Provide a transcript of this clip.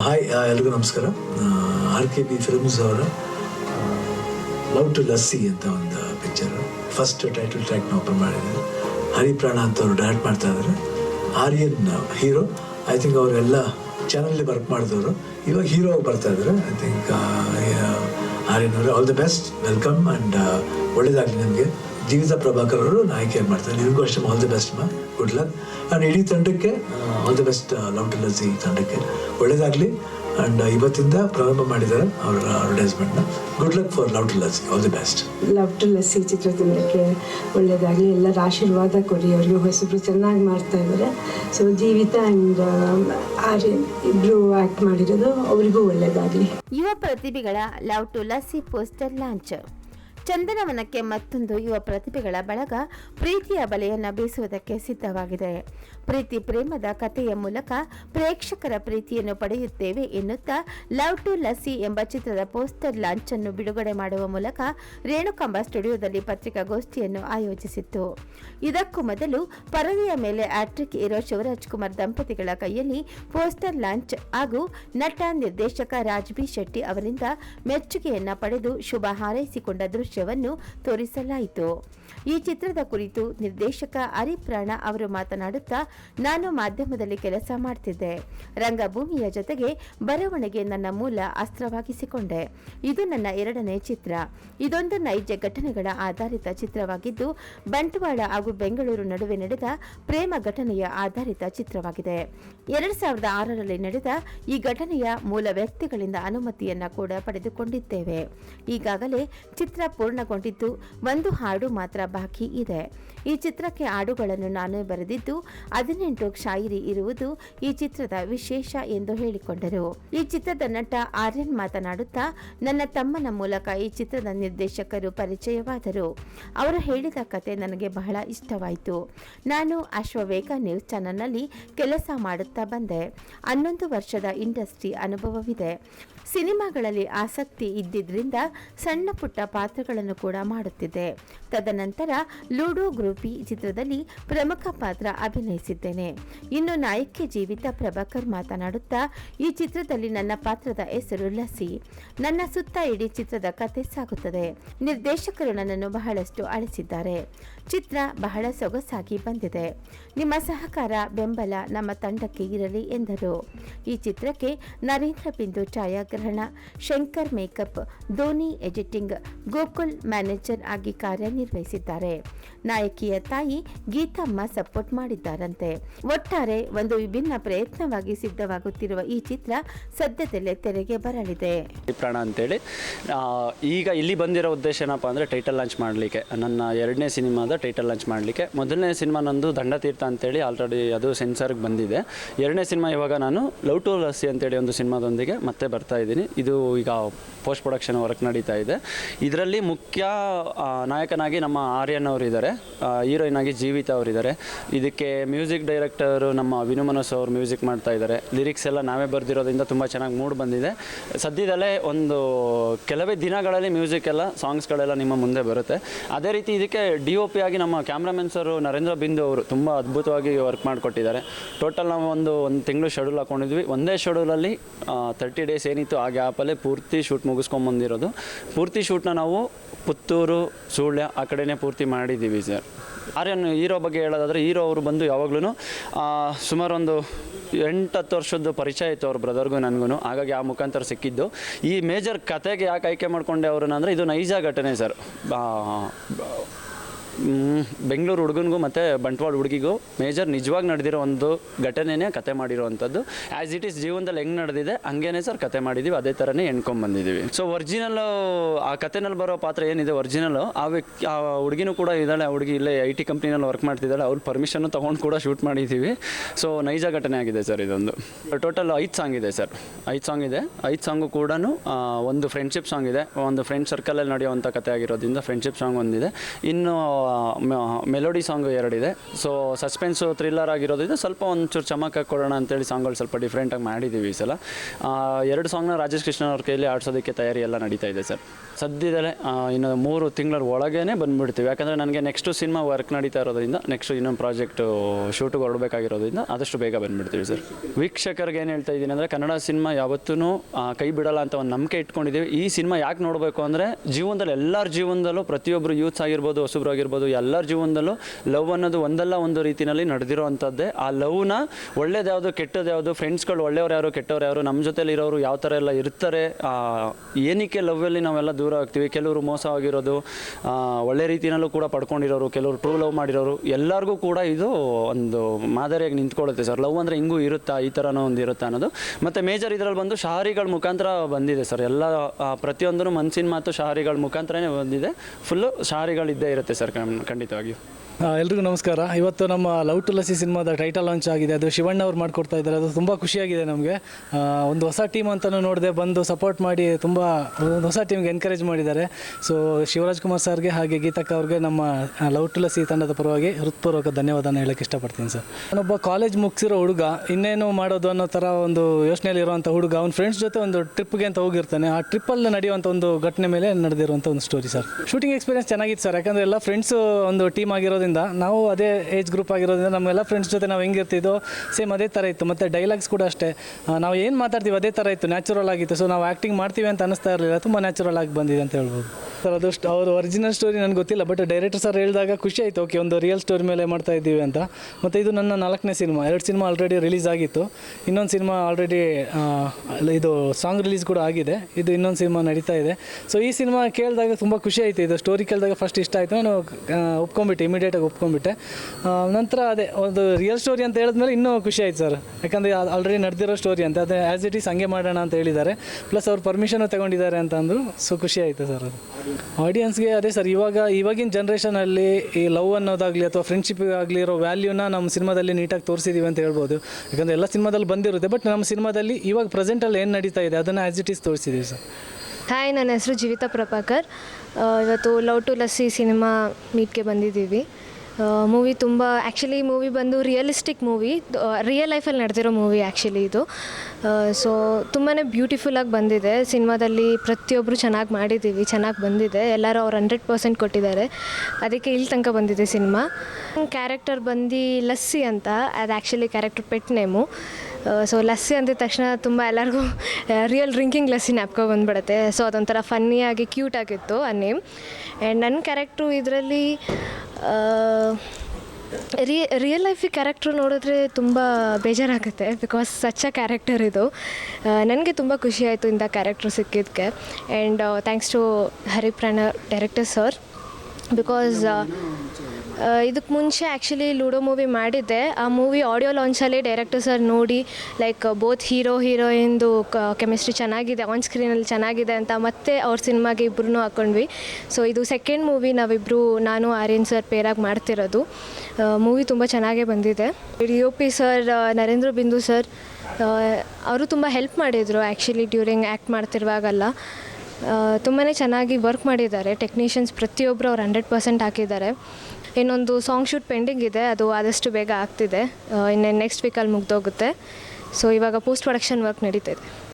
Hi ಆ, ಎಲ್ರಿಗೂ ನಮಸ್ಕಾರ. ಆರ್ ಕೆ ಬಿ ಫಿಲ್ಮ್ಸ್ ಅವರ ಲವ್ ಟು ಲಸ್ಸಿ ಅಂತ ಒಂದು picture first title track open ಮಾಡಿದ್ದಾರೆ ಹರಿಪ್ರಾಣ ಅಂತ ಅವರು ಡೈರೆಕ್ಟ್ ಮಾಡ್ತಾ ಇದ್ದಾರೆ. ಆರ್ಯನ್ ಹೀರೋ ಐ ಥಿಂಕ್ ಅವರೆಲ್ಲ ಚಾನಲ್ ವರ್ಕ್ ಮಾಡಿದವರು. ಇವಾಗ ಹೀರೋ ಬರ್ತಾ ಇದ್ದಾರೆ. ಐ ಥಿಂಕ್ ಆರ್ಯನ್ ಅವರು all the best welcome and ಒಳ್ಳೇದಾಗಲಿ ನಿಮಗೆ. ಜೀವಿತ ಪ್ರಭಾಕರ್ ಅವರು ನಾಯಕಿಯಾಗಿ ಮಾಡ್ತಾರೆ. ನಿಮಗೂ ಅಷ್ಟೇ ಆಲ್ ದಿ ಬೆಸ್ಟ್ ಮಾ ಗುಡ್ ಲಕ್ ಆ್ಯಂಡ್ ಇಡೀ ತಂಡಕ್ಕೆ all the best love to lassi ತಂಡಕ್ಕೆ ಒಳ್ಳೇದಾಗಲಿ. ಆ್ಯಂಡ್ ಇವತ್ತಿಂದ ಪ್ರಾರಂಭ ಮಾಡಿದ್ದಾರೆ ಅವರ ಅಡ್ವರ್ಟೈಸ್ಮೆಂಟ್ನ good luck for love to lassi all the best love to lassi ಚಿತ್ರತಂಡಕ್ಕೆ ಒಳ್ಳೆಯದಾಗಲಿ ಎಲ್ಲರ ಆಶೀರ್ವಾದ ಕೊಡಿ. ಅವರಿಗೆ ಹೊಸಬ್ರು ಚೆನ್ನಾಗಿ ಮಾಡ್ತಾ ಇದ್ದಾರೆ. ಸೊ ಜೀವಿತ ಆ್ಯಂಡ್ ಆರ್ಯನ್ ಇಬ್ಬರು ಆ್ಯಕ್ಟ್ ಮಾಡಿರೋದು ಅವರಿಗೂ ಒಳ್ಳೆಯದಾಗಲಿ ಯುವ ಪ್ರತಿಭೆಗಳ love to lassi poster launch ಚಂದನವನಕ್ಕೆ ಮತ್ತೊಂದು ಯುವ ಪ್ರತಿಭೆಗಳ ಬಳಗ ಪ್ರೀತಿಯ ಬಲೆಯನ್ನು ಬೀಸುವುದಕ್ಕೆ ಸಿದ್ಧವಾಗಿದೆ. ಪ್ರೀತಿ ಪ್ರೇಮದ ಕಥೆಯ ಮೂಲಕ ಪ್ರೇಕ್ಷಕರ ಪ್ರೀತಿಯನ್ನು ಪಡೆಯುತ್ತೇವೆ ಎನ್ನುತ್ತಾ ಲವ್ ಟು ಲಸಿ ಎಂಬ ಚಿತ್ರದ ಪೋಸ್ಟರ್ ಲಾಂಚ್ ಅನ್ನು ಬಿಡುಗಡೆ ಮಾಡುವ ಮೂಲಕ ರೇಣುಕಂಬ ಸ್ಟುಡಿಯೋದಲ್ಲಿ ಪತ್ರಿಕಾಗೋಷ್ಠಿಯನ್ನು ಆಯೋಜಿಸಿತ್ತು. ಇದಕ್ಕೂ ಮೊದಲು ಪರದೆಯ ಮೇಲೆ ಆಟ್ರಿಕ್ ಇರೋ ಶಿವರಾಜ್ ಕುಮಾರ್ ದಂಪತಿಗಳ ಕೈಯಲ್ಲಿ ಪೋಸ್ಟರ್ ಲಾಂಚ್ ಹಾಗೂ ನಟ ನಿರ್ದೇಶಕ ರಾಜ್ ಬಿ ಶೆಟ್ಟಿ ಅವರಿಂದ ಮೆಚ್ಚುಗೆಯನ್ನ ಪಡೆದು ಶುಭ ಹಾರೈಸಿಕೊಂಡ ದೃಶ್ಯವನ್ನು ತೋರಿಸಲಾಯಿತು. ಈ ಚಿತ್ರದ ಕುರಿತು ನಿರ್ದೇಶಕ ಹರಿಪ್ರಾಣ ಅವರು ಮಾತನಾಡುತ್ತಾ ನಾನು ಮಾಧ್ಯಮದಲ್ಲಿ ಕೆಲಸ ಮಾಡ್ತಿದ್ದೆ. ರಂಗಭೂಮಿಯ ಜೊತೆಗೆ ಬರವಣಿಗೆ ನನ್ನ ಮೂಲ ಅಸ್ತ್ರವಾಗಿಸಿಕೊಂಡೆ. ಇದು ನನ್ನ ಎರಡನೇ ಚಿತ್ರ. ಇದೊಂದು ನೈಜ ಘಟನೆಗಳ ಆಧಾರಿತ ಚಿತ್ರವಾಗಿದ್ದು, ಬಂಟ್ವಾಳ ಹಾಗೂ ಬೆಂಗಳೂರು ನಡುವೆ ನಡೆದ ಪ್ರೇಮ ಘಟನೆಯ ಆಧಾರಿತ ಚಿತ್ರವಾಗಿದೆ. ಎರಡ್ ಸಾವಿರದ ಆರರಲ್ಲಿ ನಡೆದ ಈ ಘಟನೆಯ ಮೂಲ ವ್ಯಕ್ತಿಗಳಿಂದ ಅನುಮತಿಯನ್ನ ಕೂಡ ಪಡೆದುಕೊಂಡಿದ್ದೇವೆ. ಈಗಾಗಲೇ ಚಿತ್ರ ಪೂರ್ಣಗೊಂಡಿದ್ದು, ಒಂದು ಹಾಡು ಮಾತ್ರ ಬಾಕಿ ಇದೆ. ಈ ಚಿತ್ರಕ್ಕೆ ಹಾಡುಗಳನ್ನು ನಾನೇ ಬರೆದಿದ್ದು ಹದಿನೆಂಟು ಶಾಯಿರಿ ಇರುವುದು ಈ ಚಿತ್ರದ ವಿಶೇಷ ಎಂದು ಹೇಳಿಕೊಂಡರು. ಈ ಚಿತ್ರದ ನಟ ಆರ್ಯನ್ ಮಾತನಾಡುತ್ತಾ, ನನ್ನ ತಮ್ಮನ ಮೂಲಕ ಈ ಚಿತ್ರದ ನಿರ್ದೇಶಕರು ಪರಿಚಯವಾದರು. ಅವರು ಹೇಳಿದ ಕತೆ ನನಗೆ ಬಹಳ ಇಷ್ಟವಾಯಿತು. ನಾನು ಅಶ್ವವೇಗ ನ್ಯೂಸ್ ಚಾನಲ್ನಲ್ಲಿ ಕೆಲಸ ಮಾಡುತ್ತಾ ಬಂದೆ. ಹನ್ನೊಂದು ವರ್ಷದ ಇಂಡಸ್ಟ್ರಿ ಅನುಭವವಿದೆ. ಸಿನಿಮಾಗಳಲ್ಲಿ ಆಸಕ್ತಿ ಇದ್ದಿದ್ರಿಂದ ಸಣ್ಣ ಪುಟ್ಟ ಪಾತ್ರಗಳನ್ನು ಕೂಡ ಮಾಡುತ್ತಿದ್ದೆ. ತದನಂತರ ಲೂಡೋ ಗ್ರೂಪಿ ಚಿತ್ರದಲ್ಲಿ ಪ್ರಮುಖ ಪಾತ್ರ ಅಭಿನಯಿಸಿದ್ದೇನೆ. ಇನ್ನು ನಾಯಕಿ ಜೀವಿತ ಪ್ರಭಾಕರ್ ಮಾತನಾಡುತ್ತಾ, ಈ ಚಿತ್ರದಲ್ಲಿ ನನ್ನ ಪಾತ್ರದ ಹೆಸರು ಲಸಿ. ನನ್ನ ಸುತ್ತ ಇಡೀ ಚಿತ್ರದ ಕತೆ ಸಾಗುತ್ತದೆ. ನಿರ್ದೇಶಕರು ನನ್ನನ್ನು ಬಹಳಷ್ಟು ಅಳಿಸಿದ್ದಾರೆ. ಚಿತ್ರ ಬಹಳ ಸೊಗಸಾಗಿ ಬಂದಿದೆ. ನಿಮ್ಮ ಸಹಕಾರ, ಬೆಂಬಲ ನಮ್ಮ ತಂಡಕ್ಕೆ ಇರಲಿ ಎಂದರು. ಈ ಚಿತ್ರಕ್ಕೆ ನರೇಂದ್ರ ಬಿಂದು ಛಾಯಾಗ್ರಹಣ Shankar makeup, Dhoni editing, Gokul manager ಆಗಿ ಕಾರ್ಯನಿರ್ವಹಿಸಿದ್ದಾರೆ. ನಾಯಕಿಯ ತಾಯಿ ಗೀತಮ್ಮ ಸಪೋರ್ಟ್ ಮಾಡಿದ್ದಾರಂತೆ. ಒಟ್ಟಾರೆ ಒಂದು ವಿಭಿನ್ನ ಪ್ರಯತ್ನವಾಗಿ ಸಿದ್ಧವಾಗುತ್ತಿರುವ ಈ ಚಿತ್ರ ಸದ್ಯದಲ್ಲೇ ತೆರೆಗೆ ಬರಲಿದೆ. ಪ್ರಾಣ ಅಂತೇಳಿ ಈಗ ಇಲ್ಲಿ ಬಂದಿರೋ ಉದ್ದೇಶ ಏನಪ್ಪ ಅಂದರೆ ಟೈಟಲ್ ಲಾಂಚ್ ಮಾಡಲಿಕ್ಕೆ. ನನ್ನ ಎರಡನೇ ಸಿನಿಮಾದ ಟೈಟಲ್ ಲಾಂಚ್ ಮಾಡಲಿಕ್ಕೆ. ಮೊದಲನೇ ಸಿನಿಮಾ ನಂದು ದಂಡತೀರ್ಥ ಅಂತೇಳಿ ಆಲ್ರೆಡಿ ಅದು ಸೆನ್ಸರ್ಗೆ ಬಂದಿದೆ. ಎರಡನೇ ಸಿನಿಮಾ ಇವಾಗ ನಾನು ಲವ್ ಟು ಲಸ್ಸಿ ಅಂತೇಳಿ ಒಂದು ಸಿನಿಮಾದೊಂದಿಗೆ ಮತ್ತೆ ಬರ್ತಾ ಇದ್ದೀನಿ. ಇದು ಈಗ ಪೋಸ್ಟ್ ಪ್ರೊಡಕ್ಷನ್ ವರ್ಕ್ ನಡೀತಾ ಇದೆ. ಇದರಲ್ಲಿ ಮುಖ್ಯ ನಾಯಕನಾಗಿ ನಮ್ಮ ಆರ್ಯನ್ ಅವರು ಇದ್ದಾರೆ ಹೀರೋಯಿನ್ ಆಗಿ ಜೀವಿತ ಅವರಿದ್ದಾರೆ. ಇದಕ್ಕೆ ಮ್ಯೂಸಿಕ್ ಡೈರೆಕ್ಟರು ನಮ್ಮ ವಿನುಮನಸ್ ಅವರು ಮ್ಯೂಸಿಕ್ ಮಾಡ್ತಾ ಇದ್ದಾರೆ. ಲಿರಿಕ್ಸ್ ಎಲ್ಲ ನಾವೇ ಬರೆದಿರೋದ್ರಿಂದ ತುಂಬ ಚೆನ್ನಾಗಿ ಮೂಡ್ ಬಂದಿದೆ. ಸದ್ಯದಲ್ಲೇ ಒಂದು ಕೆಲವೇ ದಿನಗಳಲ್ಲಿ ಮ್ಯೂಸಿಕ್ ಎಲ್ಲ ಸಾಂಗ್ಸ್ಗಳೆಲ್ಲ ನಿಮ್ಮ ಮುಂದೆ ಬರುತ್ತೆ. ಅದೇ ರೀತಿ ಇದಕ್ಕೆ ಡಿ ಒ ಪಿ ಆಗಿ ನಮ್ಮ ಕ್ಯಾಮ್ರಾಮನ್ ಸರು ನರೇಂದ್ರ ಬಿಂದು ಅವರು ತುಂಬ ಅದ್ಭುತವಾಗಿ ವರ್ಕ್ ಮಾಡಿಕೊಟ್ಟಿದ್ದಾರೆ. ಟೋಟಲ್ ನಾವು ಒಂದು ಒಂದು ತಿಂಗಳು ಶೆಡ್ಯೂಲ್ ಹಾಕೊಂಡಿದ್ವಿ. ಒಂದೇ ಶೆಡ್ಯೂಲಲ್ಲಿ ತರ್ಟಿ ಡೇಸ್ ಏನಿತ್ತು ಆ ಗ್ಯಾಪಲ್ಲೇ ಪೂರ್ತಿ ಶೂಟ್ ಮುಗಿಸ್ಕೊಂಬಂದಿರೋದು ಪೂರ್ತಿ ಶೂಟ್ನ ನಾವು ಪುತ್ತೂರು, ಸುಳ್ಯ ಆ ಕಡೆನೇ ಪೂರ್ತಿ ಮಾಡಿದ್ದೀವಿ ಸರ್. ಆರ್ಯನ್ ಹೀರೋ ಬಗ್ಗೆ ಹೇಳೋದಾದರೆ ಹೀರೋ ಅವರು ಬಂದು ಯಾವಾಗ್ಲೂ ಸುಮಾರೊಂದು ಎಂಟತ್ತು ವರ್ಷದ ಪರಿಚಯ ಇತ್ತು ಅವ್ರ ಬ್ರದರ್ಗೂ ನನಗೂ ಹಾಗಾಗಿ ಆ ಮುಖಾಂತರ ಸಿಕ್ಕಿದ್ದು. ಈ ಮೇಜರ್ ಕತೆಗೆ ಯಾಕೆ ಆಯ್ಕೆ ಮಾಡ್ಕೊಂಡೆ ಅವ್ರನ್ನ ಅಂದರೆ ಇದು ನೈಜ ಘಟನೆ ಸರ್. ಬೆಂಗಳೂರು ಹುಡುಗನಿಗೂ ಮತ್ತು ಬಂಟ್ವಾಳ ಹುಡುಗಿಗೂ ಮೇಜರ್ ನಿಜವಾಗಿ ನಡೆದಿರೋ ಒಂದು ಘಟನೆನೇ ಕತೆ ಮಾಡಿರೋವಂಥದ್ದು ಆ್ಯಸ್ ಇಟ್ ಈಸ್ ಜೀವನದಲ್ಲಿ ಹೆಂಗೆ ನಡೆದಿದೆ, ಹಂಗೇನೆ ಸರ್ ಕತೆ ಮಾಡಿದ್ದೀವಿ ಅದೇ ಥರನೇ ಎಣ್ಕೊಂಬಂದಿದ್ದೀವಿ ಸೊ ಒರಿಜಿನಲ್ ಆ ಕತೆನಲ್ಲಿ ಬರೋ ಪಾತ್ರ ಏನಿದೆ ಒರಿಜಿನಲ್ಲು ಆ ವ್ಯಕ್ತಿ, ಆ ಹುಡುಗಿನೂ ಕೂಡ ಇದ್ದಾಳೆ, ಆ ಹುಡುಗಿ ಇಲ್ಲೇ ಐ ಟಿ ಕಂಪ್ನಿನಲ್ಲಿ ವರ್ಕ್ ಮಾಡ್ತಿದ್ದಾಳೆ ಅವ್ರ ಪರ್ಮಿಷನ್ನು ತೊಗೊಂಡು ಕೂಡ ಶೂಟ್ ಮಾಡಿದ್ದೀವಿ ಸೊ ನೈಜ ಘಟನೆ ಆಗಿದೆ ಸರ್ ಇದೊಂದು. ಟೋಟಲ್ ಐದು ಸಾಂಗ್ ಇದೆ ಸರ್. ಐದು ಸಾಂಗ್ ಇದೆ. ಐದು ಸಾಂಗು ಕೂಡ ಒಂದು ಫ್ರೆಂಡ್ಶಿಪ್ ಸಾಂಗ್ ಇದೆ. ಒಂದು ಫ್ರೆಂಡ್ ಸರ್ಕಲಲ್ಲಿ ನಡೆಯುವಂಥ ಕತೆ ಆಗಿರೋದ್ರಿಂದ ಫ್ರೆಂಡ್ಶಿಪ್ ಸಾಂಗ್ ಒಂದಿದೆ. ಇನ್ನು ಮೆಲೋಡಿ ಸಾಂಗ್ ಎರಡಿದೆ. ಸೊ ಸಸ್ಪೆನ್ಸು ಥ್ರಿಲ್ಲರ್ ಆಗಿರೋದಿದೆ ಸ್ವಲ್ಪ ಒಂಚೂರು ಚಮಕ ಕೊಡೋಣ ಅಂತೇಳಿ ಸಾಂಗ್ಗಳು ಸ್ವಲ್ಪ ಡಿಫ್ರೆಂಟಾಗಿ ಮಾಡಿದ್ದೀವಿ ಈ ಸಲ. ಎರಡು ಸಾಂಗ್ನ ರಾಜೇಶ್ ಕೃಷ್ಣ ಅವ್ರ ಕೈಯಲ್ಲಿ ಆಡಿಸೋದಕ್ಕೆ ತಯಾರಿ ಎಲ್ಲ ನಡೀತಾ ಇದೆ ಸರ್. ಸದ್ಯದಲ್ಲೇ ಇನ್ನು ಮೂರು ತಿಂಗಳ ಒಳಗೇ ಬಂದುಬಿಡ್ತೀವಿ. ಯಾಕಂದರೆ ನನಗೆ ನೆಕ್ಸ್ಟು ಸಿನಿಮಾ ವರ್ಕ್ ನಡೀತಾ ಇರೋದ್ರಿಂದ ನೆಕ್ಸ್ಟ್ ಇನ್ನೊಂದು ಪ್ರಾಜೆಕ್ಟು ಶೂಟಿಗೆ ಹೊರಡಬೇಕಾಗಿರೋದ್ರಿಂದ ಆದಷ್ಟು ಬೇಗ ಬಂದುಬಿಡ್ತೀವಿ ಸರ್. ವೀಕ್ಷಕರಿಗೆ ಏನು ಹೇಳ್ತಾ ಇದ್ದೀನಿ ಅಂದರೆ, ಕನ್ನಡ ಸಿನಿಮಾ ಯಾವತ್ತೂ ಕೈ ಬಿಡಲ್ಲ ಅಂತ ಒಂದು ನಂಬಿಕೆ ಇಟ್ಕೊಂಡಿದ್ದೀವಿ ಈ ಸಿನಿಮಾ ಯಾಕೆ ನೋಡಬೇಕು ಅಂದರೆ, ಜೀವನದಲ್ಲಿ ಎಲ್ಲರ ಜೀವನದಲ್ಲೂ ಪ್ರತಿಯೊಬ್ಬರು ಯೂತ್ಸ್ ಆಗಿರ್ಬೋದು, ಹೊಸಬ್ರು ಆಗಿರ್ಬೋದು ಎಲ್ಲರ ಜೀವನದಲ್ಲೂ ಲವ್ ಅನ್ನೋದು ಒಂದಲ್ಲ ಒಂದು ರೀತಿಯಲ್ಲಿ ನಡೆದಿರೋ ಅಂಥದ್ದೇ ಆ ಲವ್ನ ಒಳ್ಳೇದು ಯಾವುದು ಕೆಟ್ಟದ್ದು ಯಾವುದು ಫ್ರೆಂಡ್ಸ್ಗಳು ಒಳ್ಳೆಯವ್ರು ಯಾರು, ಕೆಟ್ಟವ್ರು ಯಾರು ನಮ್ಮ ಜೊತೆಲಿ ಇರೋರು ಯಾವ ಥರ ಎಲ್ಲ ಇರ್ತಾರೆ ಏನಕ್ಕೆ ಲವ್ವಲ್ಲಿ ನಾವೆಲ್ಲ ದೂರ ಆಗ್ತೀವಿ, ಕೆಲವರು ಮೋಸ ಆಗಿರೋದು ಒಳ್ಳೆ ರೀತಿಯಲ್ಲೂ ಕೂಡ ಪಡ್ಕೊಂಡಿರೋರು, ಕೆಲವರು ಟ್ರೂ ಲವ್ ಮಾಡಿರೋರು, ಎಲ್ಲರಿಗೂ ಕೂಡ ಇದು ಒಂದು ಮಾದರಿಯಾಗಿ ನಿಂತ್ಕೊಳ್ಳುತ್ತೆ ಸರ್. ಲವ್ ಅಂದರೆ ಹಿಂಗೂ ಇರುತ್ತಾ, ಈ ಥರನೂ ಒಂದು ಇರುತ್ತಾ ಅನ್ನೋದು. ಮತ್ತು ಮೇಜರ್ ಇದರಲ್ಲಿ ಬಂದು ಶಹರಿಗಳ ಮುಖಾಂತರ ಬಂದಿದೆ ಸರ್. ಎಲ್ಲ ಪ್ರತಿಯೊಂದೂ ಮನಸ್ಸಿನ ಮಾತು ಶಹರಿಗಳ ಮುಖಾಂತರನೇ ಬಂದಿದೆ. ಫುಲ್ಲು ಶಹರಿಗಳಿದ್ದೇ ಇರುತ್ತೆ ಸರ್ ಖಂಡಿತವಾಗಿಯೂ. ಎಲ್ರಿಗೂ ನಮಸ್ಕಾರ. ಇವತ್ತು ನಮ್ಮ ಲವ್ ಟು ಲಸಿ ಸಿನಿಮಾದ ಟೈಟಲ್ ಲಾಂಚ್ ಆಗಿದೆ. ಅದು ಶಿವಣ್ಣ ಅವ್ರು ಮಾಡಿಕೊಡ್ತಾ ಇದ್ದಾರೆ. ಅದು ತುಂಬ ಖುಷಿಯಾಗಿದೆ ನಮಗೆ. ಒಂದು ಹೊಸ ಟೀಮ್ ಅಂತಲೂ ನೋಡಿದೆ ಬಂದು ಸಪೋರ್ಟ್ ಮಾಡಿ ತುಂಬ ಒಂದು ಹೊಸ ಟೀಮ್ಗೆ ಎನ್ಕರೇಜ್ ಮಾಡಿದ್ದಾರೆ. ಸೊ ಶಿವರಾಜ್ ಕುಮಾರ್ ಸರ್ಗೆ ಹಾಗೆ ಗೀತಕ್ಕ ಅವ್ರಿಗೆ ನಮ್ಮ ಲವ್ ಟು ಲಸಿ ತಂಡದ ಪರವಾಗಿ ಹೃತ್ಪೂರ್ವಕ ಧನ್ಯವಾದನ ಹೇಳಕ್ಕೆ ಇಷ್ಟಪಡ್ತೀನಿ ಸರ್. ನಾನೊಬ್ಬ ಕಾಲೇಜ್ ಮುಗಿಸಿರೋ ಹುಡುಗ, ಇನ್ನೇನು ಮಾಡೋದು ಅನ್ನೋ ಥರ ಒಂದು ಯೋಚನೆಯಲ್ಲಿ ಇರುವಂಥ ಹುಡುಗ, ಅವ್ನ ಫ್ರೆಂಡ್ಸ್ ಜೊತೆ ಒಂದು ಟ್ರಿಪ್ಗೆ ಅಂತ ಹೋಗಿರ್ತಾನೆ. ಆ ಟ್ರಿಪ್ಪಲ್ಲಿ ನಡೆಯುವಂಥ ಒಂದು ಘಟನೆ ಮೇಲೆ ನಡೆದಿರುವಂಥ ಒಂದು ಸ್ಟೋರಿ ಸರ್. ಶೂಟಿಂಗ್ ಎಕ್ಸ್ಪೀರಿಯನ್ಸ್ ಚೆನ್ನಾಗಿತ್ತು ಸರ್. ಯಾಕಂದರೆ ಎಲ್ಲ ಫ್ರೆಂಡ್ಸು ಒಂದು ಟೀಮ್ ಆಗಿರೋದ್ರಿಂದ ನಾವು ಅದೇ ಏಜ್ ಗ್ರೂಪ್ ಆಗಿರೋದ್ರಿಂದ ನಮ್ಮೆಲ್ಲ ಫ್ರೆಂಡ್ಸ್ ಜೊತೆ ನಾವು ಹೆಂಗಿರ್ತಿದ್ದೋ ಸೇಮ್ ಅದೇ ಥರ ಇತ್ತು. ಮತ್ತು ಡೈಲಾಗ್ಸ್ ಕೂಡ ಅಷ್ಟೇ. ನಾವು ಏನು ಮಾತಾಡ್ತೀವಿ ಅದೇ ಥರ ಇತ್ತು. ನ್ಯಾಚುರಲ್ ಆಗಿತ್ತು. ಸೊ ನಾವು ಆ್ಯಕ್ಟಿಂಗ್ ಮಾಡ್ತೀವಿ ಅಂತ ಅನಿಸ್ತಾ ಇರಲಿಲ್ಲ. ತುಂಬ ನ್ಯಾಚುರಲ್ ಆಗಿ ಬಂದಿದೆ ಅಂತ ಹೇಳ್ಬೋದು. ಸರ್ ಅದು ಅವ್ರ ಒರಿಜಿನಲ್ ಸ್ಟೋರಿ ನನಗೆ ಗೊತ್ತಿಲ್ಲ ಬಟ್ ಡೈರೆಕ್ಟರ್ ಸರ್ ಹೇಳಿದಾಗ ಖುಷಿ ಆಯಿತು. ಓಕೆ ಒಂದು ರಿಯಲ್ ಸ್ಟೋರಿ ಮೇಲೆ ಮಾಡ್ತಾ ಇದ್ದೀವಿ ಅಂತ. ಮತ್ತು ಇದು ನನ್ನ ನಾಲ್ಕನೇ ಸಿನಿಮಾ. ಎರಡು ಸಿನಿಮಾ ಆಲ್ರೆಡಿ ರಿಲೀಸ್ ಆಗಿತ್ತು. ಇನ್ನೊಂದು ಸಿನಿಮಾ ಆಲ್ರೆಡಿ ಇದು ಸಾಂಗ್ ರಿಲೀಸ್ ಕೂಡ ಆಗಿದೆ. ಇದು ಇನ್ನೊಂದು ಸಿನಿಮಾ ನಡೀತಾ ಇದೆ. ಸೊ ಈ ಸಿನಿಮಾ ಕೇಳಿದಾಗ ತುಂಬ ಖುಷಿ ಆಯಿತು. ಇದು ಸ್ಟೋರಿ ಕೇಳಿದಾಗ ಫಸ್ಟ್ ಇಷ್ಟ ಆಯಿತು. ನಾನು ಒಪ್ಕೊಂಬಿಟ್ಟು ಇಮಿಡಿಯೇಟ್ ಒಪ್ಕೊಂಬಿಟ್ಟೆ ಒಪ್ಕೊಂಡ್ಬಿಟ್ಟೆ. ನಂತರ ಅದೇ, ಒಂದು ರಿಯಲ್ ಸ್ಟೋರಿ ಅಂತ ಹೇಳಿದ್ಮೇಲೆ ಇನ್ನೂ ಖುಷಿ ಆಯ್ತು ಸರ್. ಯಾಕಂದರೆ ಆಲ್ರೆಡಿ ನಡೆದಿರೋ ಸ್ಟೋರಿ ಅಂತ, ಅದೇ ಆ್ಯಸ್ ಇಟ್ ಈಸ್ ಹಂಗೆ ಮಾಡೋಣ ಅಂತ ಹೇಳಿದ್ದಾರೆ. ಪ್ಲಸ್ ಅವ್ರು ಪರ್ಮಿಷನು ತಗೊಂಡಿದ್ದಾರೆ ಅಂತ ಅಂದರು ಸೊ ಖುಷಿ ಆಯಿತು ಸರ್ ಅದು. ಆಡಿಯನ್ಸ್ಗೆ ಅದೇ ಸರ್, ಇವಾಗ, ಇವಾಗಿನ ಜನ್ರೇಷನಲ್ಲಿ ಈ ಲವ್ ಅನ್ನೋದಾಗಲಿ ಅಥವಾ ಫ್ರೆಂಡ್ಶಿಪ್ ಆಗಲಿ ಇರೋ ವ್ಯಾಲ್ಯೂನ ನಮ್ಮ ಸಿನಿಮಾದಲ್ಲಿ ನೀಟಾಗಿ ತೋರಿಸಿದ್ದೀವಿ ಅಂತ ಹೇಳ್ಬೋದು. ಯಾಕಂದರೆ ಎಲ್ಲ ಸಿನಿಮಾದಲ್ಲಿ ಬಂದಿರುತ್ತೆ ಬಟ್ ನಮ್ಮ ಸಿನಿಮಾದಲ್ಲಿ ಇವಾಗ ಪ್ರೆಸೆಂಟಲ್ಲಿ ಏನು ನಡೀತಾ ಇದೆ, ಅದನ್ನು ಆ್ಯಸ್ ಇಟ್ ಈಸ್ ತೋರಿಸಿದ್ದೀವಿ ಸರ್. ಹಾಯ್ ನನ್ನ ಹೆಸರು ಜೀವಿತಾ ಪ್ರಭಾಕರ್. ಇವತ್ತು ಲವ್ ಟು ಲಸ್ಸಿ ಸಿನಿಮಾ ಮೀಟ್ಗೆ ಬಂದಿದ್ದೀವಿ. ಮೂವಿ ತುಂಬ ಆ್ಯಕ್ಚುಲಿ ಮೂವಿ ಬಂದು ರಿಯಲಿಸ್ಟಿಕ್ ಮೂವಿ ರಿಯಲ್ ಲೈಫಲ್ಲಿ ನಡೆದಿರೋ ಮೂವಿ ಆ್ಯಕ್ಚುಲಿ ಇದು. ಸೊ ತುಂಬಾ ಬ್ಯೂಟಿಫುಲ್ಲಾಗಿ ಬಂದಿದೆ. ಸಿನಿಮಾದಲ್ಲಿ ಪ್ರತಿಯೊಬ್ಬರು ಚೆನ್ನಾಗಿ ಮಾಡಿದ್ದೀವಿ ಚೆನ್ನಾಗಿ ಬಂದಿದೆ. ಎಲ್ಲರೂ ಅವ್ರು ಹಂಡ್ರೆಡ್ ಪರ್ಸೆಂಟ್ ಕೊಟ್ಟಿದ್ದಾರೆ. ಅದಕ್ಕೆ ಇಲ್ಲಿ ತನಕ ಬಂದಿದೆ ಸಿನಿಮಾ. ಕ್ಯಾರೆಕ್ಟರ್ ಬಂದು ಲಸ್ಸಿ ಅಂತ, ಅದು actually character pet name so Lassie ಅಂದಿದ ತಕ್ಷಣ ತುಂಬ ಎಲ್ಲರಿಗೂ ರಿಯಲ್ ಡ್ರಿಂಕಿಂಗ್ ಲಸ್ಸಿ ನ್ಯಾಪ್ಕೊ ಬಂದ್ಬಿಡುತ್ತೆ. ಸೊ ಅದೊಂಥರ ಫನ್ನಿಯಾಗಿ ಕ್ಯೂಟ್ ಆಗಿತ್ತು ಆ ನೇಮ್ ಆ್ಯಂಡ್ ನನ್ನ ಕ್ಯಾರೆಕ್ಟ್ರು ಇದರಲ್ಲಿ ರಿ ರಿಯಲ್ ಲೈಫಿಗೆ ಕ್ಯಾರೆಕ್ಟ್ರ್ ನೋಡಿದ್ರೆ ತುಂಬ ಬೇಜಾರಾಗುತ್ತೆ ಬಿಕಾಸ್ ಸಚ್ಚ ಕ್ಯಾರೆಕ್ಟರ್ ಇದು. ನನಗೆ ತುಂಬ ಖುಷಿ ಆಯಿತು ಇಂಥ character ಸಿಕ್ಕಿದ್ದಕ್ಕೆ and thanks to Hariprana director sir because ಇದಕ್ಕೆ ಮುಂಚೆ ಆ್ಯಕ್ಚುಲಿ ಲೂಡೋ ಮೂವಿ ಮಾಡಿದ್ದೆ. ಆ ಮೂವಿ ಆಡಿಯೋ ಲಾಂಚಲ್ಲಿ ಡೈರೆಕ್ಟರ್ ಸರ್ ನೋಡಿ ಲೈಕ್ ಬೋತ್ ಹೀರೋ ಹೀರೋಯಿಂದು ಕೆಮಿಸ್ಟ್ರಿ ಚೆನ್ನಾಗಿದೆ ಆನ್ ಸ್ಕ್ರೀನಲ್ಲಿ ಚೆನ್ನಾಗಿದೆ ಅಂತ ಮತ್ತೆ ಅವ್ರ ಸಿನಿಮಾಗೆ ಇಬ್ಬರೂ ಹಾಕೊಂಡ್ವಿ. ಸೊ ಇದು ಸೆಕೆಂಡ್ ಮೂವಿ ನಾವಿಬ್ಬರು ನಾನು, ಆರ್ಯನ್ ಸರ್ ಪೇರಾಗಿ ಮಾಡ್ತಿರೋದು. ಮೂವಿ ತುಂಬ ಚೆನ್ನಾಗೇ ಬಂದಿದೆ. D O P sir Narendra Bindu sir ಅವರು ತುಂಬ ಹೆಲ್ಪ್ ಮಾಡಿದರು ಆ್ಯಕ್ಚುಲಿ ಡ್ಯೂರಿಂಗ್ ಆ್ಯಕ್ಟ್ ಮಾಡ್ತಿರುವಾಗಲ್ಲ. ತುಂಬಾ ಚೆನ್ನಾಗಿ ವರ್ಕ್ ಮಾಡಿದ್ದಾರೆ. ಟೆಕ್ನಿಷಿಯನ್ಸ್ ಪ್ರತಿಯೊಬ್ಬರು ಅವ್ರು ಹಂಡ್ರೆಡ್ ಪರ್ಸೆಂಟ್ ಹಾಕಿದ್ದಾರೆ. ಇನ್ನೊಂದು ಸಾಂಗ್ ಶೂಟ್ ಪೆಂಡಿಂಗ್ ಇದೆ, ಅದು ಆದಷ್ಟು ಬೇಗ ಆಗ್ತಿದೆ. ಇನ್ನೇನು ನೆಕ್ಸ್ಟ್ ವೀಕಲ್ಲಿ ಮುಗ್ದೋಗುತ್ತೆ. ಸೊ ಇವಾಗ ಪೋಸ್ಟ್ ಪ್ರೊಡಕ್ಷನ್ ವರ್ಕ್ ನಡೀತಾ ಇದೆ.